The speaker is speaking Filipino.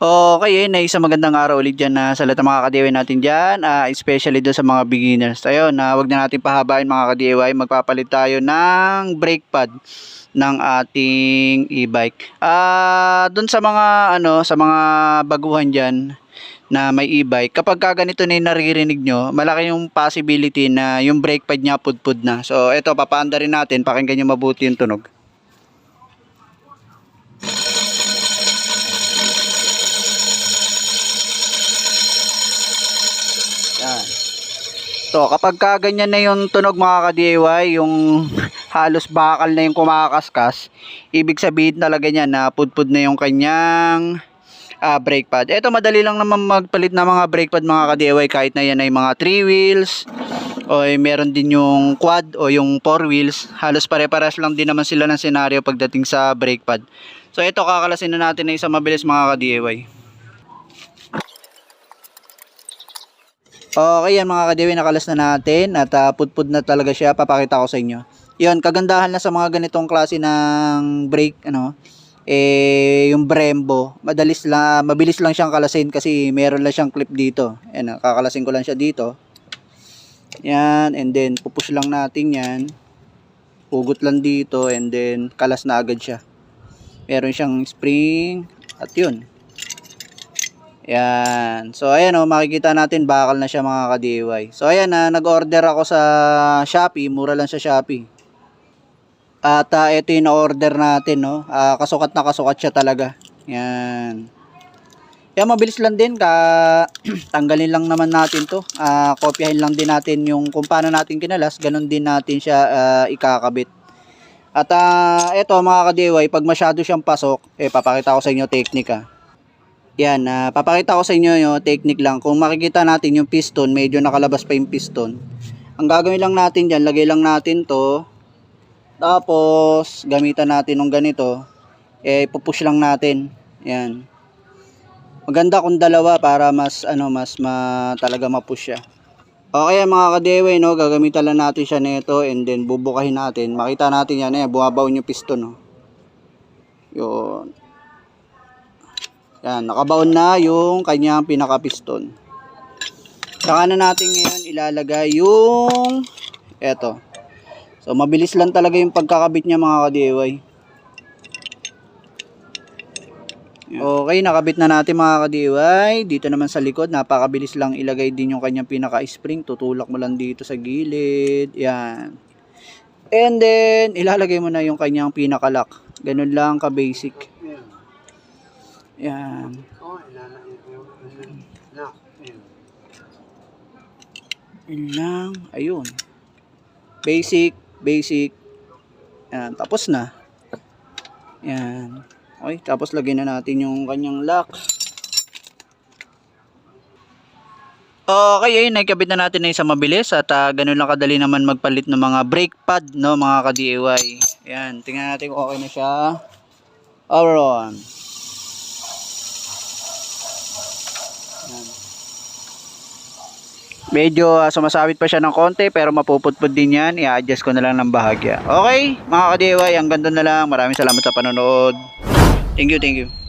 Okay, yun, na isang magandang araw ulit dyan na sa lahat ng mga ka-DIY natin dyan, ah, especially doon sa mga beginners. Ayun, na wag na natin pahabain mga ka-DIY, magpapalit tayo ng brake pad ng ating e-bike. Ah, doon sa mga ano, sa mga baguhan diyan na may e-bike, kapag ka ganito na yung naririnig nyo, malaki yung possibility na yung brake pad niya pudpud na. So, eto, papaanda rin natin, pakinggan nyo mabuti yung tunog. So, kapag ka ganyan na yung tunog mga ka-DIY, yung halos bakal na yung kumakaskas, ibig sabihin talaga niya na pudpud na yung kanyang ah, brake pad. Ito, madali lang naman magpalit ng mga brake pad mga ka-DIY kahit na yan ay mga 3 wheels o meron din yung quad o yung 4 wheels. Halos pare-pares lang din naman sila ng senaryo pagdating sa brake pad. So, ito kakalasin na natin na isa mabilis mga ka-DIY. Okay yan mga kadiwi, nakalas na natin at uh, pudpud na talaga siya. Papakita ko sa inyo. Yun, kagandahan na sa mga ganitong klase ng brake, ano, eh, yung Brembo, madalis lang, mabilis lang siyang kalasin kasi meron lang siyang clip dito. Yan, ah, kakalasin ko lang siya dito. Yan, and then pupush lang natin yan. Hugot lang dito and then kalas na agad siya. Meron siyang spring at yun. Yan. So, ayan o, makikita natin, bakal na siya mga ka-DIY. So, ayan na, nag-order ako sa Shopee. Mura lang sa Shopee. At uh, ito yung na-order natin, no. Ah, kasukat na kasukat siya talaga. Yan. Yan, mabilis lang din. Ka tanggalin lang naman natin to. Ah, kopyahin lang din natin yung kung paano natin kinalas. Ganon din natin siya ah, ikakabit. At ah, ito mga ka-DIY, pag masyado siyang pasok, eh, papakita ko sa inyo ah. Yan, ah, papakita ko sa inyo yung technique lang. Kung makikita natin yung piston, medyo nakalabas pa yung piston. Ang gagawin lang natin dyan, lagay lang natin to. Tapos, gamitan natin ng ganito. Eh, pupush lang natin. Yan. Maganda kung dalawa para mas, ano, mas ma, talaga mapush siya. Okay mga kadewe, no, gagamitan lang natin siya nito and then bubukahin natin. Makita natin yan, eh, bumabaw yung piston, no. Yun. Yan, nakabaon na yung kanyang pinaka-piston. Saka na natin ngayon ilalagay yung eto. So, mabilis lang talaga yung pagkakabit niya mga ka-DIY. Okay, nakabit na natin mga ka-DIY. Dito naman sa likod, napakabilis lang ilagay din yung kanyang pinaka-spring. Tutulak mo lang dito sa gilid. Yan. And then, ilalagay mo na yung kanyang pinaka-lock. Ganun lang ka-basic. Yan. Yun lang. Ayun. Basic, basic. Yan, tapos na. Yan. Okay, tapos lagyan na natin yung kanyang lock. Okay, ayun, nakikabit na natin na isang mabilis at uh, ganun lang kadali naman magpalit ng mga brake pad, no, mga ka-DIY. Yan, tingnan natin kung okay na siya. Alright. Medyo ah, sumasawit pa siya ng konti pero mapuputpud din yan. I-adjust ko na lang ng bahagya. Okay, mga ka-DIY, ang ganda na lang. Maraming salamat sa panonood. Thank you, thank you.